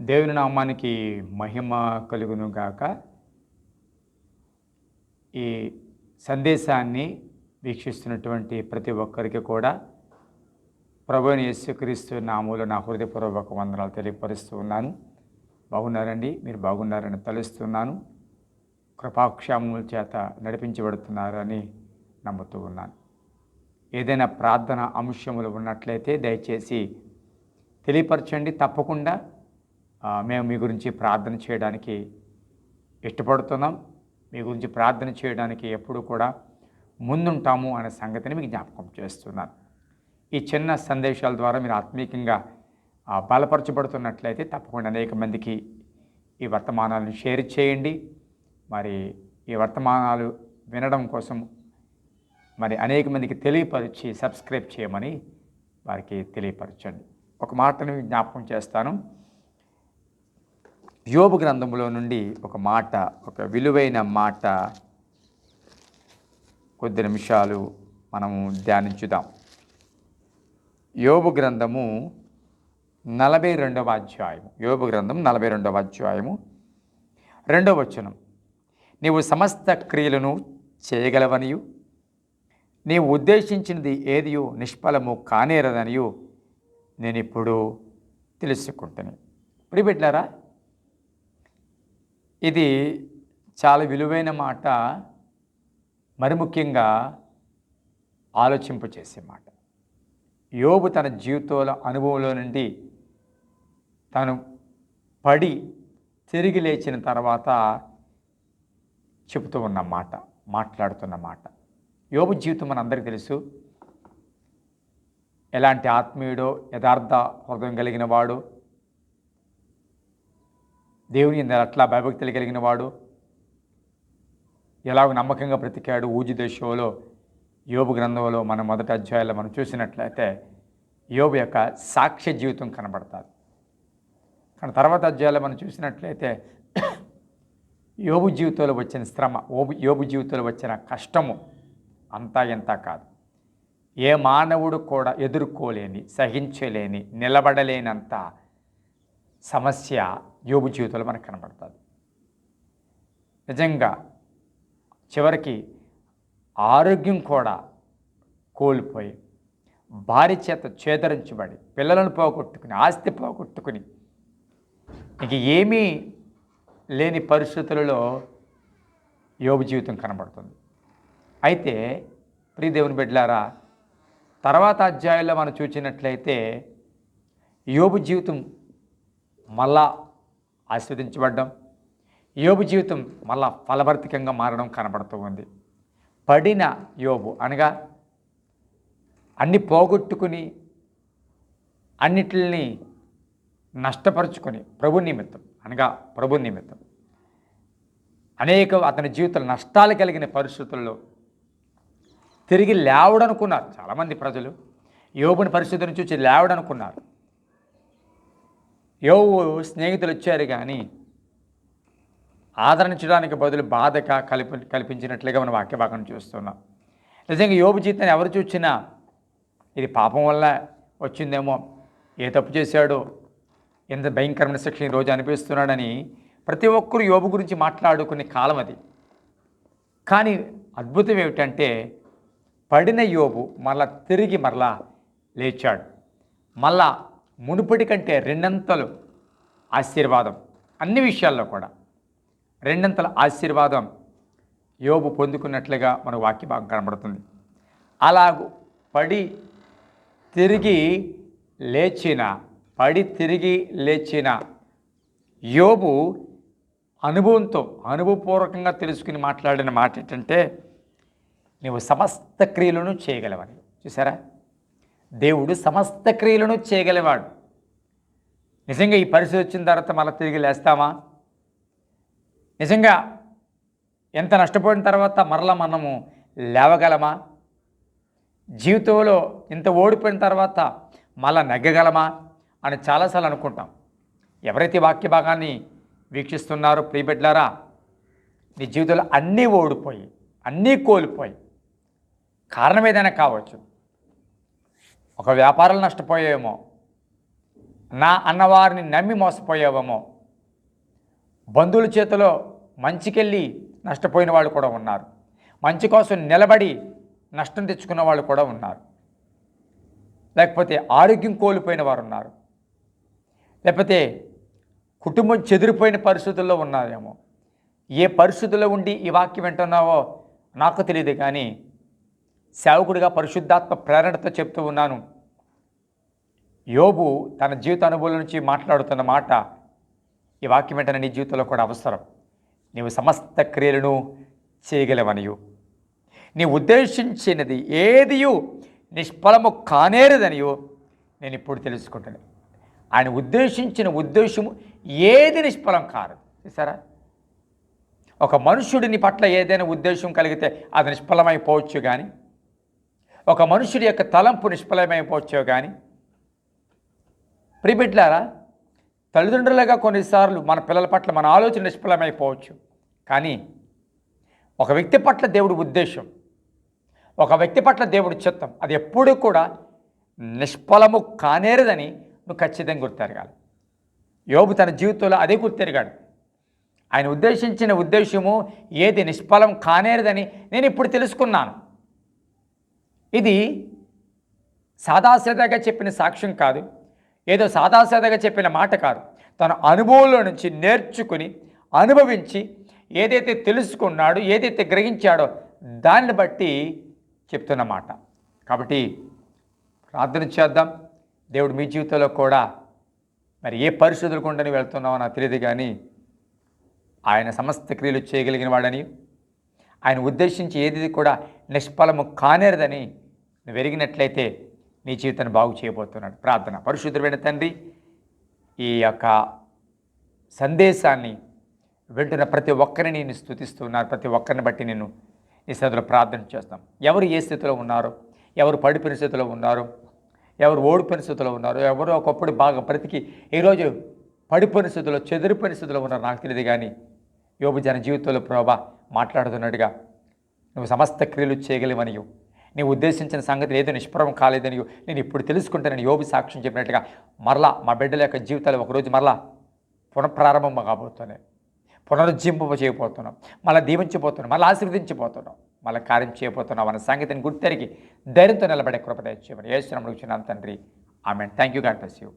దేవుని నామానికి మహిమ కలుగును గాక. ఈ సందేశాన్ని వీక్షిస్తున్నటువంటి ప్రతి ఒక్కరికి కూడా ప్రభుని యేసుక్రీస్తు నామూలు నా హృదయపూర్వక వందనాలు తెలియపరుస్తూ ఉన్నాను. బాగున్నారండి? మీరు బాగున్నారని తలుస్తున్నాను. కృపాక్షాముల చేత నడిపించబడుతున్నారని నమ్ముతూ ఉన్నాను. ఏదైనా ప్రార్థన అంశములు ఉన్నట్లయితే దయచేసి తెలియపరచండి. తప్పకుండా మేము మీ గురించి ప్రార్థన చేయడానికి ఇష్టపడుతున్నాం. మీ గురించి ప్రార్థన చేయడానికి ఎప్పుడు కూడా ముందుంటాము అనే సంగతిని మీకు జ్ఞాపకం చేస్తున్నాను. ఈ చిన్న సందేశాల ద్వారా మీరు ఆత్మీయంగా బలపరచబడుతున్నట్లయితే తప్పకుండా అనేక మందికి ఈ వర్తమానాలను షేర్ చేయండి. మరి ఈ వర్తమానాలు వినడం కోసం మరి అనేక మందికి తెలియపరిచి సబ్స్క్రైబ్ చేయమని వారికి తెలియపరచండి. ఒక మాటను జ్ఞాపకం చేస్తాను. యోబు గ్రంథంలో నుండి ఒక మాట ఒక విలువైన మాట. కొద్ది నిమిషాలు మనము ధ్యానించుదాం. యోబు గ్రంథము నలభై రెండవ అధ్యాయము. యోబు గ్రంథం నలభై రెండవ అధ్యాయము. రెండవ వచనం. నీవు సమస్త క్రియలను చేయగలవనియు నీవు ఉద్దేశించినది ఏదియో నిష్ఫలము కానేరదనియు నేను ఇప్పుడు తెలుసుకుంటాను ప్రిపెట్లారా ఇది చాలా విలువైన మాట మరి ముఖ్యంగా ఆలోచింపచేసే మాట. యోబు తన జీవితంలో అనుభవంలో నుండి తను పడి తిరిగి లేచిన తర్వాత చెబుతూ ఉన్న మాట మాట్లాడుతున్న మాట. యోబు జీవితం మనందరికీ తెలుసు. ఎలాంటి ఆత్మీయుడో యథార్థ హృదయం కలిగిన వాడు దేవుని యందు అట్లా భయభక్తులు కలిగిన వాడు ఎలాగ నమ్మకంగా బ్రతికాడు ఊజి దేశంలో యోబు గ్రంథంలో మన మొదటి అధ్యాయాల్లో మనం చూసినట్లయితే యోబు యొక్క సాక్ష్య జీవితం కనబడతారు కానీ తర్వాత అధ్యాయాల్లో మనం చూసినట్లయితే యోబు జీవితంలో వచ్చిన శ్రమ ఓబు యోబు జీవితంలో వచ్చిన కష్టము అంతా ఎంత కాదు. ఏ మానవుడు కూడా ఎదుర్కోలేని సహించలేని నిలబడలేనంత సమస్య యోబు జీవితంలో మనకు కనబడుతుంది. నిజంగా చివరికి ఆరోగ్యం కూడా కోల్పోయి భార్య చేత చేదరించబడి పిల్లలను పోగొట్టుకుని ఆస్తి పోగొట్టుకుని ఇంక ఏమీ లేని పరిస్థితులలో యోగ జీవితం కనబడుతుంది. అయితే ప్రియదేవుని బిడ్డలారా తర్వాత అధ్యాయంలో మనం చూసినట్లయితే యోబు జీవితం మళ్ళా ఆస్వాదించబడ్డం. యోబు జీవితం మళ్ళా ఫలభర్తికంగా మారడం కనబడుతూ ఉంది. పడిన యోబు అనగా అన్ని పోగొట్టుకుని అన్నిటిని నష్టపరుచుకొని ప్రభు నిమిత్తం అనగా ప్రభు నిమిత్తం. అనేక అతని జీవితంలో నష్టాలు కలిగిన పరిస్థితుల్లో తిరిగి లేవడనుకున్నారు చాలామంది ప్రజలు. యోబుని పరిస్థితిని చూసి లేవడనుకున్నారు. యోబు స్నేహితులు వచ్చారు కానీ ఆదరించడానికి బదులు బాధగా కల్పి కల్పించినట్లుగా మనం వాక్యభాగం చూస్తున్నాం. నిజంగా యోబు జీవితాన్ని ఎవరు చూసినా ఇది పాపం వల్ల వచ్చిందేమో ఏ తప్పు చేశాడో ఎంత భయంకరమైన శిక్ష ఈరోజు అనిపిస్తున్నాడని ప్రతి ఒక్కరు యోబు గురించి మాట్లాడుకునే కాలం అది. కానీ అద్భుతం ఏమిటంటే పడిన యోబు మళ్ళా తిరిగి మరలా లేచాడు. మళ్ళా మునుపటి కంటే రెండంతలు ఆశీర్వాదం. అన్ని విషయాల్లో కూడా రెండంతల ఆశీర్వాదం యోబు పొందుకున్నట్లుగా మన వాక్య భాగం కనబడుతుంది. అలాగూ పడి తిరిగి లేచిన పడి తిరిగి లేచిన యోబు అనుభవంతో అనుభవపూర్వకంగా తెలుసుకుని మాట్లాడిన మాట ఏంటంటే నీవు సమస్త క్రియలను చేయగలవని. చూసారా దేవుడు సమస్త క్రియలను చేయగలవాడు. నిజంగా ఈ పరిస్థితి వచ్చిన తర్వాత మళ్ళీ తిరిగి లేస్తామా? నిజంగా ఎంత నష్టపోయిన తర్వాత మరలా మనము లేవగలమా? జీవితంలో ఇంత ఓడిపోయిన తర్వాత మళ్ళా నెగ్గగలమా అని చాలాసార్లు అనుకుంటాం. ఎవరైతే వాక్య భాగాన్ని వీక్షిస్తున్నారో ప్రియబిడ్లారా నీ జీవితంలో అన్నీ ఓడిపోయి అన్నీ కోల్పోయి కారణం ఏదైనా కావచ్చు. ఒక వ్యాపారాలు నష్టపోయేమో నా అన్నవారిని నమ్మి మోసపోయావేమో? బంధువుల చేతిలో మంచికెళ్ళి నష్టపోయిన వాళ్ళు కూడా ఉన్నారు. మంచి కోసం నిలబడి నష్టం తెచ్చుకున్న వాళ్ళు కూడా ఉన్నారు. లేకపోతే ఆరోగ్యం కోల్పోయిన వారు ఉన్నారు. లేకపోతే కుటుంబం చెదిరిపోయిన పరిస్థితుల్లో ఉన్నారేమో? ఏ పరిస్థితుల్లో ఉండి ఈ వాక్యం వింటున్నావో నాకు తెలియదు కానీ సేవకుడిగా పరిశుద్ధాత్మ ప్రేరణతో చెప్తూ ఉన్నాను. యోబు తన జీవిత అనుభవం నుంచి మాట్లాడుతున్న మాట ఈ వాక్యం వెంటనే నీ జీవితంలో కూడా అవసరం. నీవు సమస్త క్రియలను చేయగలవనియు. నీ ఉద్దేశించినది ఏదియు నిష్ఫలము కానేరదనియు నేను ఇప్పుడు తెలుసుకుంటాను. ఆయన ఉద్దేశించిన ఉద్దేశము ఏది నిష్ఫలం కాదు. చూసారా ఒక మనుషుడిని పట్ల ఏదైనా ఉద్దేశం కలిగితే అది నిష్ఫలమైపోవచ్చు కానీ ఒక మనుషుడి యొక్క తలంపు నిష్ఫలమైపోవచ్చో కానీ. ప్రిబిడ్లారా తల్లిదండ్రులుగా కొన్నిసార్లు మన పిల్లల పట్ల మన ఆలోచన నిష్ఫలమైపోవచ్చు. కానీ ఒక వ్యక్తి పట్ల దేవుడి ఉద్దేశం ఒక వ్యక్తి పట్ల దేవుడి చిత్తం అది ఎప్పుడూ కూడా నిష్ఫలము కానేరదని నువ్వు ఖచ్చితంగా గుర్తెరగాలి. యోబు తన జీవితంలో అదే గుర్తెరిగాడు. ఆయన ఉద్దేశించిన ఉద్దేశము ఏది నిష్ఫలం కానేరదని నేను ఇప్పుడు తెలుసుకున్నాను. ఇది సాదాసీదాగా చెప్పిన సాక్ష్యం కాదు. ఏదో సాదాసీదాగా చెప్పిన మాట కాదు. తన అనుభవంలో నుంచి నేర్చుకుని అనుభవించి ఏదైతే తెలుసుకున్నాడో ఏదైతే గ్రహించాడో దాన్ని బట్టి చెప్తున్న మాట. కాబట్టి ప్రార్థన చేద్దాం. దేవుడు మీ జీవితంలో కూడా మరి ఏ పరిస్థితులు కొండని వెళ్తున్నామో నాకు తెలియదు కానీ ఆయన సమస్త క్రియలు చేయగలిగిన వాడని ఆయన ఉద్దేశించి ఏది కూడా నిష్ఫలము కానేరదని నువ్వు ఎరిగినట్లయితే నీ జీవితాన్ని బాగు చేయబోతున్నాడు. ప్రార్థన. పరిశుద్ధమైన తండ్రి ఈ యొక్క సందేశాన్ని వింటున్న ప్రతి ఒక్కరిని నేను స్థుతిస్తున్నారు ప్రతి ఒక్కరిని బట్టి నేను ఈ స్థితిలో ప్రార్థన చేస్తాం. ఎవరు ఏ స్థితిలో ఉన్నారో ఎవరు పడిపోయిన స్థితిలో ఉన్నారో ఎవరు ఓడిపోయిన స్థితిలో ఉన్నారో ఎవరో ఒకప్పుడు బాగా బ్రతికి ఈరోజు పడిపోయిన స్థితిలో చెదిరిపోయిన స్థితిలో ఉన్నారో నాకు తెలియదు కానీ యోబు జన జీవితంలో ప్రభా మాట్లాడుతున్నట్టుగా నువ్వు సమస్త క్రియలు చేయగలవనియు నీ ఉద్దేశించిన సంగతి ఏదో నిష్ప్రభం కాలేదని నేను ఇప్పుడు తెలుసుకుంటానని యోబి సాక్ష్యం చెప్పినట్టుగా మరలా మా బిడ్డల యొక్క జీవితాలు ఒకరోజు మరలా పునఃప్రారంభం కాబోతున్నాయి. పునరుజ్జింపు చేయబోతున్నాం. మళ్ళీ దీవించబోతున్నాం. మళ్ళీ ఆశీర్వదించబోతున్నాం. మళ్ళీ కార్యం చేయబోతున్నాం అన్న సంగతిని గుర్తెరిగి ధైర్యంతో నిలబడే కృప దయచేయమని ఏ శ్రమకు వచ్చిన తండ్రి. ఆమె thank you God bless you